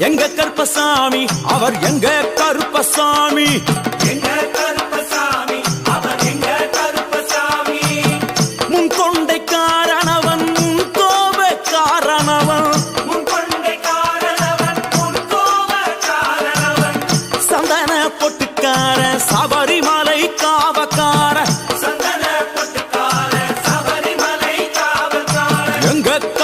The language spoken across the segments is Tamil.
எங்க கருப்பசாமி அவர் எங்க கருப்பசாமி? எங்க கருப்பசாமி அவர் எங்க கருப்பசாமி முன் கொண்டை காரணவன் முன் கோப காரணவன் முன் கொண்டை காரணவன் முன் கோப காரணவன் சந்தன பொட்டுக்கார சபரிமலை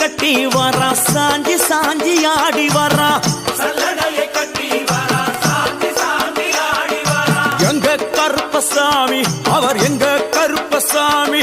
கட்டி வரா சாஞ்சி சாஞ்சி ஆடி வரா. சல்லடையை கட்டி வரா சாந்தி சாந்தி ஆடி வரா. எங்க கருப்பசாமி? அவர் எங்க கருப்பசாமி?